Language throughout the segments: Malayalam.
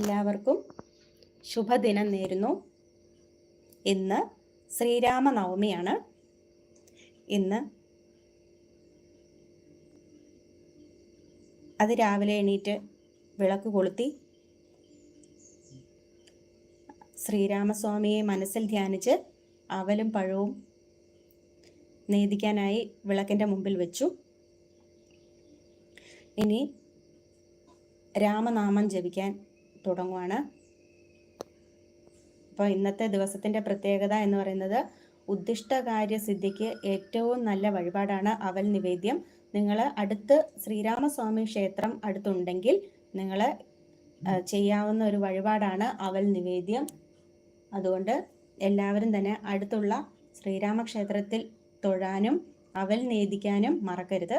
എല്ലാവർക്കും ശുഭദിനം നേരുന്നു. ഇന്ന് ശ്രീരാമനവമിയാണ്. ഇന്ന് അത് രാവിലെ എണീറ്റ് വിളക്ക് കൊളുത്തി ശ്രീരാമസ്വാമിയെ മനസ്സിൽ ധ്യാനിച്ച് അവലും പഴവും നേദിക്കാനായി വിളക്കിന്റെ മുമ്പിൽ വെച്ചു. ഇനി രാമനാമം ജപിക്കാൻ തുടങ്ങുവാണ്. അപ്പോൾ ഇന്നത്തെ ദിവസത്തിന്റെ പ്രത്യേകത എന്ന് പറയുന്നത് ഉദ്ദിഷ്ടകാര്യ സിദ്ധിക്ക് ഏറ്റവും നല്ല വഴിപാടാണ് അവൽ നിവേദ്യം. നിങ്ങൾ അടുത്ത് ശ്രീരാമസ്വാമി ക്ഷേത്രം അടുത്തുണ്ടെങ്കിൽ നിങ്ങൾ ചെയ്യാവുന്ന ഒരു വഴിപാടാണ് അവൽ നിവേദ്യം. അതുകൊണ്ട് എല്ലാവരും തന്നെ അടുത്തുള്ള ശ്രീരാമക്ഷേത്രത്തിൽ തൊഴാനും അവൽ നേദിക്കാനും മറക്കരുത്.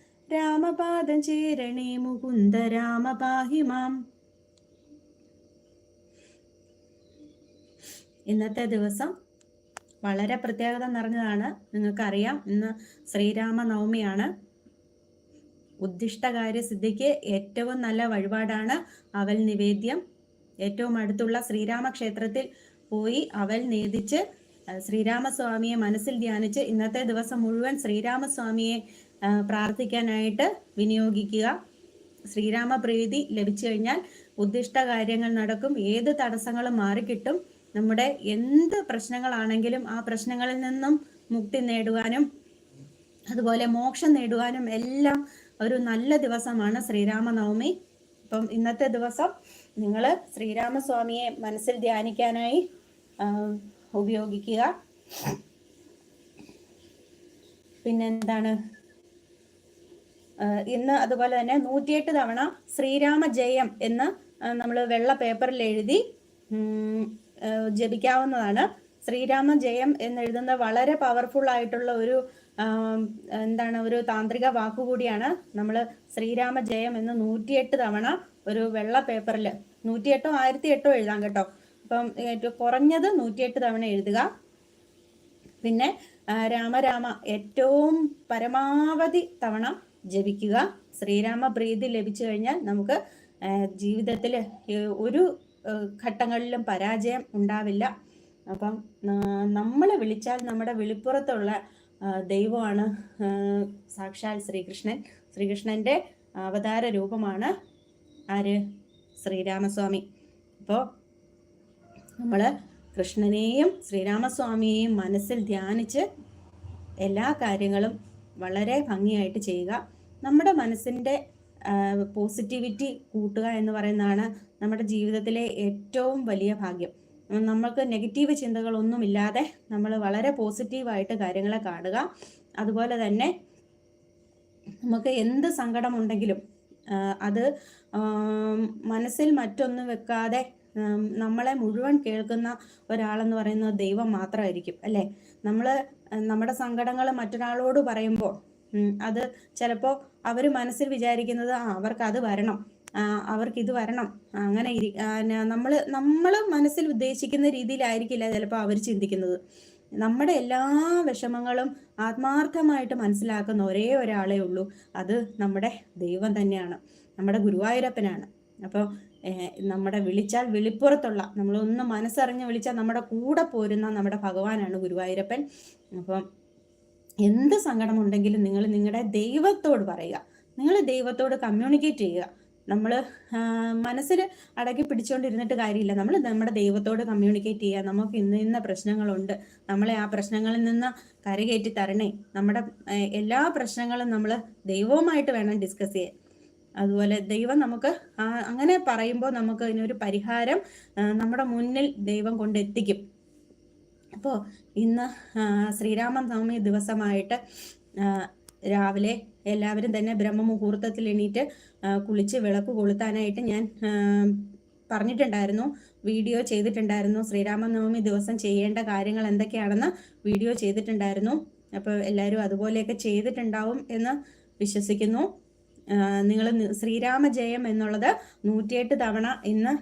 രാമപാദം ചേരണേ മുകുന്ദ രാമപാഹി മാം ഇന്നത്തെ ദിവസം വളരെ പ്രത്യേകത നിറഞ്ഞതാണ്. നിങ്ങൾക്കറിയാം ഇന്ന് ശ്രീരാമനവമിയാണ്. ഉദ്ദിഷ്ടകാര്യ സിദ്ധിക്ക് ഏറ്റവും നല്ല വഴിപാടാണ് അവൽ നിവേദ്യം. ഏറ്റവും അടുത്തുള്ള ശ്രീരാമക്ഷേത്രത്തിൽ പോയി അവൽ നേദിച്ച് ശ്രീരാമസ്വാമിയെ മനസ്സിൽ ധ്യാനിച്ച് ഇന്നത്തെ ദിവസം മുഴുവൻ ശ്രീരാമസ്വാമിയെ പ്രാർത്ഥിക്കാനായിട്ട് വിനിയോഗിക്കുക. ശ്രീരാമപ്രീതി ലഭിച്ചു കഴിഞ്ഞാൽ ഉദ്ദിഷ്ട കാര്യങ്ങൾ നടക്കും. ഏത് തടസ്സങ്ങളും മാറിക്കിട്ടും. നമ്മുടെ എന്ത് പ്രശ്നങ്ങളാണെങ്കിലും ആ പ്രശ്നങ്ങളിൽ നിന്നും മുക്തി നേടുവാനും അതുപോലെ മോക്ഷം നേടുവാനും എല്ലാം ഒരു നല്ല ദിവസമാണ് ശ്രീരാമനവമി. ഇപ്പം ഇന്നത്തെ ദിവസം നിങ്ങൾ ശ്രീരാമസ്വാമിയെ മനസ്സിൽ ധ്യാനിക്കാനായി ഉപയോഗിക്കുക. പിന്നെന്താണ്? ഇന്ന് അതുപോലെ തന്നെ നൂറ്റിയെട്ട് തവണ ശ്രീരാമ ജയം എന്ന് നമ്മൾ വെള്ള പേപ്പറിൽ എഴുതി ജപിക്കാവുന്നതാണ്. ശ്രീരാമ ജയം എന്നെഴുതുന്ന വളരെ പവർഫുൾ ആയിട്ടുള്ള ഒരു എന്താണ് ഒരു താന്ത്രിക വാക്കുകൂടിയാണ് നമ്മൾ ശ്രീരാമ ജയം എന്ന് നൂറ്റിയെട്ട് തവണ ഒരു വെള്ള പേപ്പറിൽ നൂറ്റിയെട്ടോ ആയിരത്തി എട്ടോ എഴുതാം കേട്ടോ. അപ്പം ഏറ്റവും കുറഞ്ഞത് നൂറ്റിയെട്ട് തവണ എഴുതുക. പിന്നെ രാമരാമ ഏറ്റവും പരമാവധി തവണ ജപിക്കുക. ശ്രീരാമ പ്രീതി ലഭിച്ചു കഴിഞ്ഞാൽ നമുക്ക് ജീവിതത്തിൽ ഒരു ഘട്ടങ്ങളിലും പരാജയം ഉണ്ടാവില്ല. അപ്പം നമ്മളെ വിളിച്ചാൽ നമ്മുടെ വിളിപ്പുറത്തുള്ള ദൈവമാണ് സാക്ഷാൽ ശ്രീകൃഷ്ണൻ. ശ്രീകൃഷ്ണന്റെ അവതാര രൂപമാണ് ആര്? ശ്രീരാമസ്വാമി. അപ്പോൾ നമ്മൾ കൃഷ്ണനെയും ശ്രീരാമസ്വാമിയെയും മനസ്സിൽ ധ്യാനിച്ച് എല്ലാ കാര്യങ്ങളും വളരെ ഭംഗിയായിട്ട് ചെയ്യുക. നമ്മുടെ മനസ്സിന്റെ പോസിറ്റിവിറ്റി കൂട്ടുക എന്ന് പറയുന്നതാണ് നമ്മുടെ ജീവിതത്തിലെ ഏറ്റവും വലിയ ഭാഗ്യം. നമ്മൾക്ക് നെഗറ്റീവ് ചിന്തകളൊന്നുമില്ലാതെ നമ്മൾ വളരെ പോസിറ്റീവായിട്ട് കാര്യങ്ങളെ കാണുക. അതുപോലെ തന്നെ നമുക്ക് എന്ത് സങ്കടമുണ്ടെങ്കിലും അത് മനസ്സിൽ മറ്റൊന്നും വെക്കാതെ നമ്മളെ മുഴുവൻ കേൾക്കുന്ന ഒരാളെന്ന് പറയുന്നത് ദൈവം മാത്രമായിരിക്കും അല്ലേ? നമ്മൾ നമ്മുടെ സങ്കടങ്ങൾ മറ്റൊരാളോട് പറയുമ്പോൾ അത് ചിലപ്പോൾ അവർ മനസ്സിൽ വിചാരിക്കുന്നത് അവർക്ക് അത് വരണം അവർക്ക് ഇത് വരണം അങ്ങനെ ഇരി നമ്മൾ നമ്മൾ മനസ്സിൽ ഉദ്ദേശിക്കുന്ന രീതിയിലായിരിക്കില്ല ചിലപ്പോൾ അവർ ചിന്തിക്കുന്നത്. നമ്മുടെ എല്ലാ വിഷമങ്ങളും ആത്മാർത്ഥമായിട്ട് മനസ്സിലാക്കുന്ന ഒരേ ഒരാളേ ഉള്ളൂ അത് നമ്മുടെ ദൈവം തന്നെയാണ് നമ്മുടെ ഗുരുവായൂരപ്പനാണ്. അപ്പോൾ നമ്മുടെ വിളിച്ചാൽ വിളിപ്പുറത്തുള്ള നമ്മളൊന്ന് മനസ്സറിഞ്ഞ് വിളിച്ചാൽ നമ്മുടെ കൂടെ പോരുന്ന നമ്മുടെ ഭഗവാനാണ് ഗുരുവായൂരപ്പൻ. അപ്പം എന്ത് സങ്കടമുണ്ടെങ്കിലും നിങ്ങൾ നിങ്ങളുടെ ദൈവത്തോട് പറയുക. നിങ്ങൾ ദൈവത്തോട് കമ്മ്യൂണിക്കേറ്റ് ചെയ്യുക. നമ്മൾ മനസ്സിൽ അടക്കി പിടിച്ചുകൊണ്ടിരുന്നിട്ട് കാര്യമില്ല. നമ്മൾ നമ്മുടെ ദൈവത്തോട് കമ്മ്യൂണിക്കേറ്റ് ചെയ്യുക. നമുക്ക് ഇന്ന് ഇന്ന പ്രശ്നങ്ങളുണ്ട്. നമ്മളെ ആ പ്രശ്നങ്ങളിൽ നിന്ന് കരകയറ്റി തരണേ. നമ്മുടെ എല്ലാ പ്രശ്നങ്ങളും നമ്മൾ ദൈവവുമായിട്ട് വേണം ഡിസ്കസ് ചെയ്യാൻ. അതുപോലെ ദൈവം നമുക്ക് അങ്ങനെ പറയുമ്പോൾ നമുക്ക് ഇതിനൊരു പരിഹാരം നമ്മുടെ മുന്നിൽ ദൈവം കൊണ്ടെത്തിക്കും. അപ്പോൾ ഇന്ന് ശ്രീരാമ നവമി ദിവസമായിട്ട് രാവിലെ എല്ലാവരും തന്നെ ബ്രഹ്മമുഹൂർത്തത്തിൽ എണീറ്റ് കുളിച്ച് വിളക്ക് കൊളുത്താനായിട്ട് ഞാൻ പറഞ്ഞിട്ടുണ്ടായിരുന്നു. വീഡിയോ ചെയ്തിട്ടുണ്ടായിരുന്നു. ശ്രീരാമനവമി ദിവസം ചെയ്യേണ്ട കാര്യങ്ങൾ എന്തൊക്കെയാണെന്ന് വീഡിയോ ചെയ്തിട്ടുണ്ടായിരുന്നു. അപ്പോൾ എല്ലാവരും അതുപോലെയൊക്കെ ചെയ്തിട്ടുണ്ടാവും എന്ന് വിശ്വസിക്കുന്നു. നിങ്ങൾ ശ്രീരാമ ജയം എന്നുള്ളത് നൂറ്റിയെട്ട് തവണ ഇന്ന്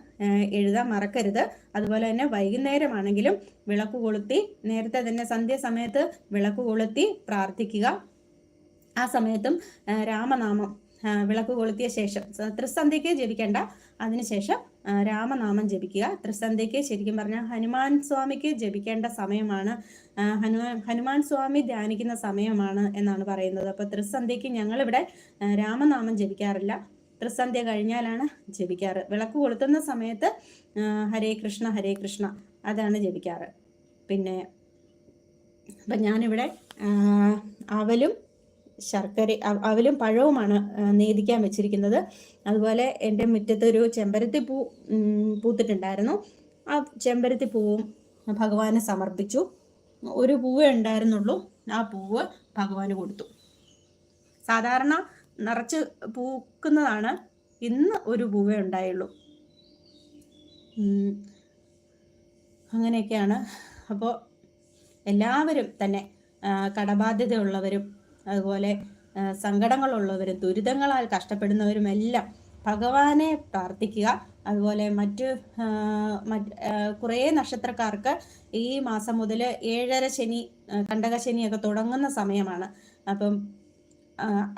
എഴുതാൻ മറക്കരുത്. അതുപോലെ തന്നെ വൈകുന്നേരമാണെങ്കിലും വിളക്ക് കൊളുത്തി നേരത്തെ തന്നെ സന്ധ്യാസമയത്ത് വിളക്ക് കൊളുത്തി പ്രാർത്ഥിക്കുക. ആ സമയത്തും രാമനാമം വിളക്ക് കൊളുത്തിയ ശേഷം ത്രിസന്ധ്യയ്ക്ക് ജപിക്കേണ്ട. അതിനുശേഷം രാമനാമം ജപിക്കുക. ത്രിസന്ധ്യയ്ക്ക് ശരിക്കും പറഞ്ഞാൽ ഹനുമാൻ സ്വാമിക്ക് ജപിക്കേണ്ട സമയമാണ്. ഹനുമാൻ ഹനുമാൻ സ്വാമി ധ്യാനിക്കുന്ന സമയമാണ് എന്നാണ് പറയുന്നത്. അപ്പോൾ ത്രിസന്ധ്യയ്ക്ക് ഞങ്ങളിവിടെ രാമനാമം ജപിക്കാറില്ല. ത്രിസന്ധ്യ കഴിഞ്ഞാലാണ് ജപിക്കാറ്. വിളക്ക് കൊളുത്തുന്ന സമയത്ത് ഹരേ കൃഷ്ണ ഹരേ കൃഷ്ണ അതാണ് ജപിക്കാറ്. പിന്നെ അപ്പം ഞാനിവിടെ അവലും ശർക്കര അവലും പഴവുമാണ് നേദിക്കാൻ വെച്ചിരിക്കുന്നത്. അതുപോലെ എന്റെ മുറ്റത്തൊരു ചെമ്പരത്തി പൂ പൂത്തിട്ടുണ്ടായിരുന്നു. ആ ചെമ്പരത്തി പൂവും ഭഗവാനെ സമർപ്പിച്ചു. ഒരു പൂവേ ഉണ്ടായിരുന്നുള്ളൂ. ആ പൂവ് ഭഗവാന് കൊടുത്തു. സാധാരണ നിറച്ച് പൂക്കുന്നതാണ് ഇന്ന് ഒരു പൂവേ ഉണ്ടായുള്ളൂ. അങ്ങനെയൊക്കെയാണ്. അപ്പോൾ എല്ലാവരും തന്നെ കടബാധ്യതയുള്ളവരും അതുപോലെ സങ്കടങ്ങളുള്ളവരും ദുരിതങ്ങളാൽ കഷ്ടപ്പെടുന്നവരും എല്ലാം ഭഗവാനെ പ്രാർത്ഥിക്കുക. അതുപോലെ മറ്റ് കുറേ നക്ഷത്രക്കാർക്ക് ഈ മാസം മുതൽ ഏഴര ശനി കണ്ടക ശനിയൊക്കെ തുടങ്ങുന്ന സമയമാണ്. അപ്പം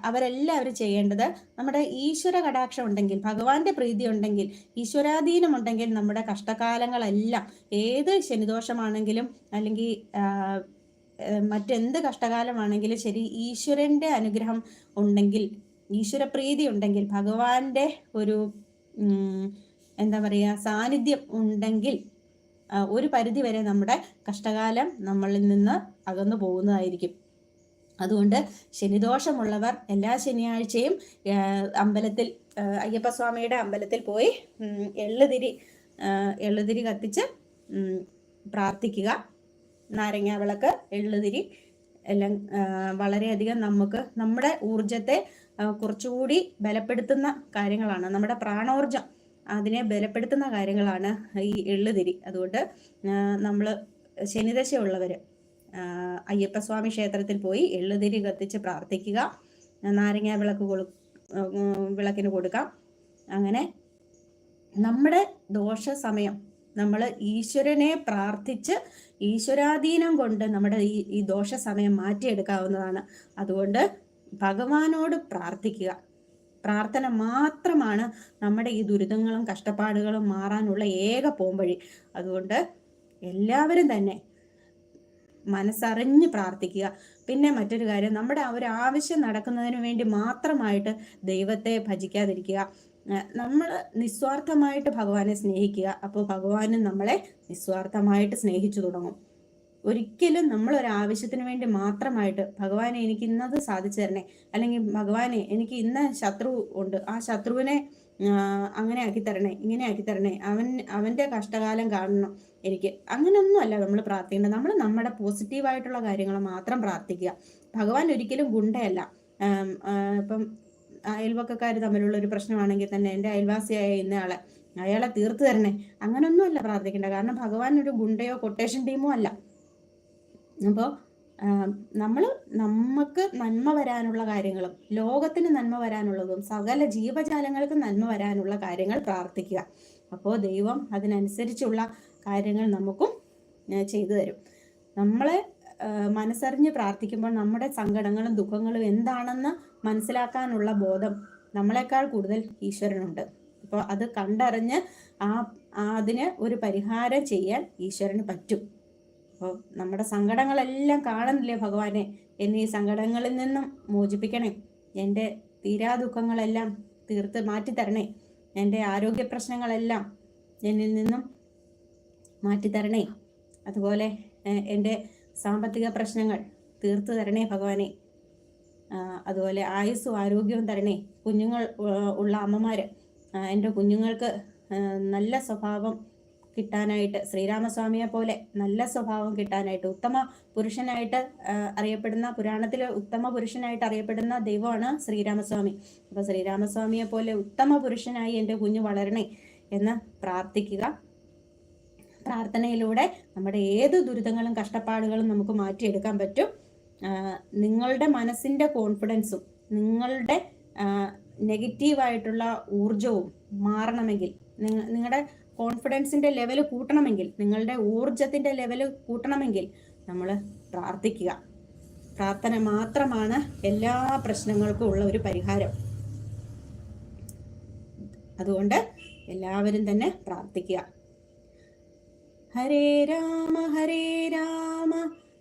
അവരെല്ലാവരും ചെയ്യേണ്ടത് നമ്മുടെ ഈശ്വര കടാക്ഷം ഉണ്ടെങ്കിൽ ഭഗവാന്റെ പ്രീതി ഉണ്ടെങ്കിൽ ഈശ്വരാധീനം ഉണ്ടെങ്കിൽ നമ്മുടെ കഷ്ടകാലങ്ങളെല്ലാം ഏത് ശനിദോഷമാണെങ്കിലും അല്ലെങ്കിൽ മറ്റെന്ത് കഷ്ടകാലമാണെങ്കിലും ശരി ഈശ്വരന്റെ അനുഗ്രഹം ഉണ്ടെങ്കിൽ ഈശ്വരപ്രീതി ഉണ്ടെങ്കിൽ ഭഗവാന്റെ ഒരു എന്താ പറയുക സാന്നിധ്യം ഉണ്ടെങ്കിൽ ഒരു പരിധി വരെ നമ്മുടെ കഷ്ടകാലം നമ്മളിൽ നിന്ന് അകന്നു പോകുന്നതായിരിക്കും. അതുകൊണ്ട് ശനിദോഷമുള്ളവർ എല്ലാ ശനിയാഴ്ചയും അമ്പലത്തിൽ അയ്യപ്പ സ്വാമിയുടെ അമ്പലത്തിൽ പോയി എള്ളുതിരി എള്ളുതിരി കത്തിച്ച് പ്രാർത്ഥിക്കുക. നാരങ്ങ വിളക്ക് എള്ളുതിരി എല്ലാം വളരെയധികം നമുക്ക് നമ്മുടെ ഊർജത്തെ കുറച്ചുകൂടി ബലപ്പെടുത്തുന്ന കാര്യങ്ങളാണ്. നമ്മുടെ പ്രാണോർജം അതിനെ ബലപ്പെടുത്തുന്ന കാര്യങ്ങളാണ് ഈ എള്ളുതിരി. അതുകൊണ്ട് നമ്മൾ ശനിദശയുള്ളവർ അയ്യപ്പസ്വാമി ക്ഷേത്രത്തിൽ പോയി എള്ളുതിരി കത്തിച്ച് പ്രാർത്ഥിക്കുക നാരങ്ങ വിളക്ക് കൊളു വിളക്കിന് കൊടുക്കാം. അങ്ങനെ നമ്മുടെ ദോഷ സമയം നമ്മൾ ഈശ്വരനെ പ്രാർത്ഥിച്ച് ഈശ്വരാധീനം കൊണ്ട് നമ്മുടെ ഈ ഈ ദോഷ സമയം മാറ്റിയെടുക്കാവുന്നതാണ്. അതുകൊണ്ട് ഭഗവാനോട് പ്രാർത്ഥിക്കുക. പ്രാർത്ഥന മാത്രമാണ് നമ്മുടെ ഈ ദുരിതങ്ങളും കഷ്ടപ്പാടുകളും മാറാനുള്ള ഏക പോംവഴി. അതുകൊണ്ട് എല്ലാവരും തന്നെ മനസ്സറിഞ്ഞ് പ്രാർത്ഥിക്കുക. പിന്നെ മറ്റൊരു കാര്യം നമ്മുടെ ഒരു ആവശ്യം നടക്കുന്നതിന് വേണ്ടി മാത്രമായിട്ട് ദൈവത്തെ ഭജിക്കാതിരിക്കുക. നമ്മൾ നിസ്വാർത്ഥമായിട്ട് ഭഗവാനെ സ്നേഹിക്കുക. അപ്പോൾ ഭഗവാനും നമ്മളെ നിസ്വാർത്ഥമായിട്ട് സ്നേഹിച്ചു തുടങ്ങും. ഒരിക്കലും നമ്മൾ ഒരു ആവശ്യത്തിന് വേണ്ടി മാത്രമായിട്ട് ഭഗവാനെ എനിക്ക് ഇന്നത് സാധിച്ചു തരണേ. അല്ലെങ്കിൽ ഭഗവാനെ എനിക്ക് ഇന്ന ശത്രു ഉണ്ട്. ആ ശത്രുവിനെ അങ്ങനെ ആക്കി തരണേ ഇങ്ങനെ ആക്കി തരണേ. അവൻ അവന്റെ കഷ്ടകാലം കാണണം എനിക്ക്. അങ്ങനെയൊന്നുമല്ല നമ്മൾ പ്രാർത്ഥിക്കേണ്ടത്. നമ്മൾ നമ്മുടെ പോസിറ്റീവായിട്ടുള്ള കാര്യങ്ങൾ മാത്രം പ്രാർത്ഥിക്കുക. ഭഗവാൻ ഒരിക്കലും ഗുണ്ടയല്ല. ഇപ്പം അയൽവക്കക്കാർ തമ്മിലുള്ള ഒരു പ്രശ്നമാണെങ്കിൽ തന്നെ എന്റെ അയൽവാസിയായ ഇന്നയാളെ അയാളെ തീർത്തു തരണേ. അങ്ങനൊന്നുമല്ല പ്രാർത്ഥിക്കേണ്ട. കാരണം ഭഗവാൻ ഒരു ഗുണ്ടയോ കൊട്ടേഷൻ ടീമോ അല്ല. അപ്പോൾ നമ്മൾ നമുക്ക് നന്മ വരാനുള്ള കാര്യങ്ങളും ലോകത്തിന് നന്മ വരാനുള്ളതും സകല ജീവജാലങ്ങൾക്ക് നന്മ വരാനുള്ള കാര്യങ്ങൾ പ്രാർത്ഥിക്കുക. അപ്പോൾ ദൈവം അതിനനുസരിച്ചുള്ള കാര്യങ്ങൾ നമുക്കും ചെയ്തു തരും. നമ്മളെ മനസ്സറിഞ്ഞ് പ്രാർത്ഥിക്കുമ്പോൾ നമ്മുടെ സങ്കടങ്ങളും ദുഃഖങ്ങളും എന്താണെന്ന് മനസ്സിലാക്കാനുള്ള ബോധം നമ്മളെക്കാൾ കൂടുതൽ ഈശ്വരനുണ്ട്. അപ്പോൾ അത് കണ്ടറിഞ്ഞ് ആ അതിന് ഒരു പരിഹാരം ചെയ്യാൻ ഈശ്വരന് പറ്റും. അപ്പോൾ നമ്മുടെ സങ്കടങ്ങളെല്ലാം കാണുന്നില്ലേ ഭഗവാനെ? എന്നെ ഈ സങ്കടങ്ങളിൽ നിന്നും മോചിപ്പിക്കണേ. എന്റെ തീരാ ദുഃഖങ്ങളെല്ലാം തീർത്ത് മാറ്റിത്തരണേ. എന്റെ ആരോഗ്യ പ്രശ്നങ്ങളെല്ലാം എന്നിൽ നിന്നും മാറ്റിത്തരണേ. അതുപോലെ എന്റെ സാമ്പത്തിക പ്രശ്നങ്ങൾ തീർത്തു തരണേ ഭഗവാനെ. അതുപോലെ ആയുസ്സും ആരോഗ്യവും തരണേ. കുഞ്ഞുങ്ങൾ ഉള്ള അമ്മമാർ എന്റെ കുഞ്ഞുങ്ങൾക്ക് നല്ല സ്വഭാവം കിട്ടാനായിട്ട് ശ്രീരാമസ്വാമിയെ പോലെ നല്ല സ്വഭാവം കിട്ടാനായിട്ട് ഉത്തമ പുരുഷനായിട്ട് അറിയപ്പെടുന്ന പുരാണത്തിലെ ഉത്തമ പുരുഷനായിട്ട് അറിയപ്പെടുന്ന ദൈവമാണ് ശ്രീരാമസ്വാമി. അപ്പോൾ ശ്രീരാമസ്വാമിയെ പോലെ ഉത്തമ പുരുഷനായി എന്റെ കുഞ്ഞ് വളരണേ എന്ന് പ്രാർത്ഥിക്കുക. പ്രാർത്ഥനയിലൂടെ നമ്മുടെ ഏത് ദുരിതങ്ങളും കഷ്ടപ്പാടുകളും നമുക്ക് മാറ്റിയെടുക്കാൻ പറ്റും. നിങ്ങളുടെ മനസ്സിന്റെ കോൺഫിഡൻസും നിങ്ങളുടെ നെഗറ്റീവായിട്ടുള്ള ഊർജവും മാറണമെങ്കിൽ നിങ്ങ- നിങ്ങളുടെ കോൺഫിഡൻസിന്റെ ലെവൽ കൂട്ടണമെങ്കിൽ നിങ്ങളുടെ ഊർജത്തിന്റെ ലെവൽ കൂട്ടണമെങ്കിൽ നമ്മൾ പ്രാർത്ഥിക്കുക. പ്രാർത്ഥന മാത്രമാണ് എല്ലാ പ്രശ്നങ്ങൾക്കും ഉള്ള ഒരു പരിഹാരം. അതുകൊണ്ട് എല്ലാവരും തന്നെ പ്രാർത്ഥിക്കുക. ഹരേ രാമ ഹരേ രാമ.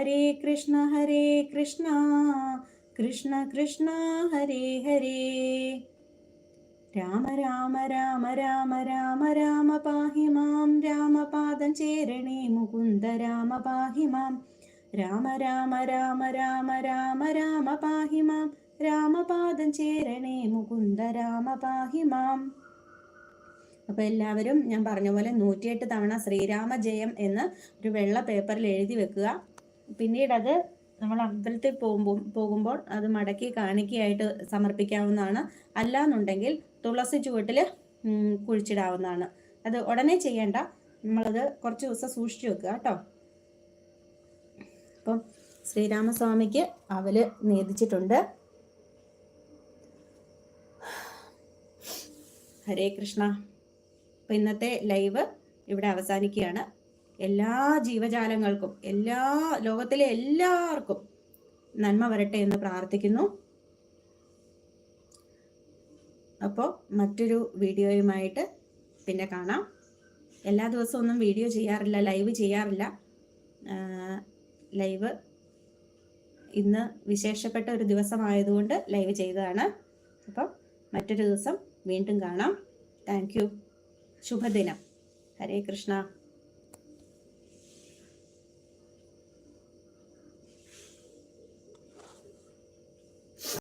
ഹരേ കൃഷ്ണ ഹരേ കൃഷ്ണ കൃഷ്ണ കൃഷ്ണ ഹരേ ഹരേ രാമ രാമ രാമ രാമ രാമ രാമ പാഹി മാം രാമപാദം ചേരണേ മുകുന്ദ രാമ പാഹി മാം രാമ രാമ രാമ രാമ രാമ രാമ പാഹി മാം രാമപാദം ചേരണേ മുകുന്ദ രാമ പാഹി മാം അപ്പോൾ എല്ലാവരും ഞാൻ പറഞ്ഞ പോലെ നൂറ്റിയെട്ട് തവണ ശ്രീരാമ ജയം എന്ന് ഒരു വെള്ള പേപ്പറിൽ എഴുതി വെക്കുക. പിന്നീട് അത് നമ്മൾ അമ്പലത്തിൽ പോകുമ്പോൾ പോകുമ്പോൾ അത് മടക്കി കാണിക്കയായിട്ട് സമർപ്പിക്കാവുന്നതാണ്. അല്ലാന്നുണ്ടെങ്കിൽ തുളസി ചുവട്ടിൽ കുഴിച്ചിടാവുന്നതാണ്. അത് ഉടനെ ചെയ്യേണ്ട. നമ്മളത് കുറച്ച് ദിവസം സൂക്ഷിച്ചു വെക്കുക കേട്ടോ. അപ്പം ശ്രീരാമസ്വാമിക്ക് അവൽ നേദിച്ചിട്ടുണ്ട്. ഹരേ കൃഷ്ണ. അപ്പം ഇന്നത്തെ ലൈവ് ഇവിടെ അവസാനിക്കുകയാണ്. എല്ലാ ജീവജാലങ്ങൾക്കും എല്ലാ ലോകത്തിലെ എല്ലാവർക്കും നന്മ വരട്ടെ എന്ന് പ്രാർത്ഥിക്കുന്നു. അപ്പോൾ മറ്റൊരു വീഡിയോയുമായിട്ട് പിന്നെ കാണാം. എല്ലാ ദിവസവും ഒന്നും വീഡിയോ ചെയ്യാറില്ല ലൈവ് ചെയ്യാറില്ല. ലൈവ് ഇന്ന് വിശേഷപ്പെട്ട ഒരു ദിവസമായതുകൊണ്ട് ലൈവ് ചെയ്തതാണ്. അപ്പം മറ്റൊരു ദിവസം വീണ്ടും കാണാം. Thank you. ശുഭദിനം. ഹരേ കൃഷ്ണ.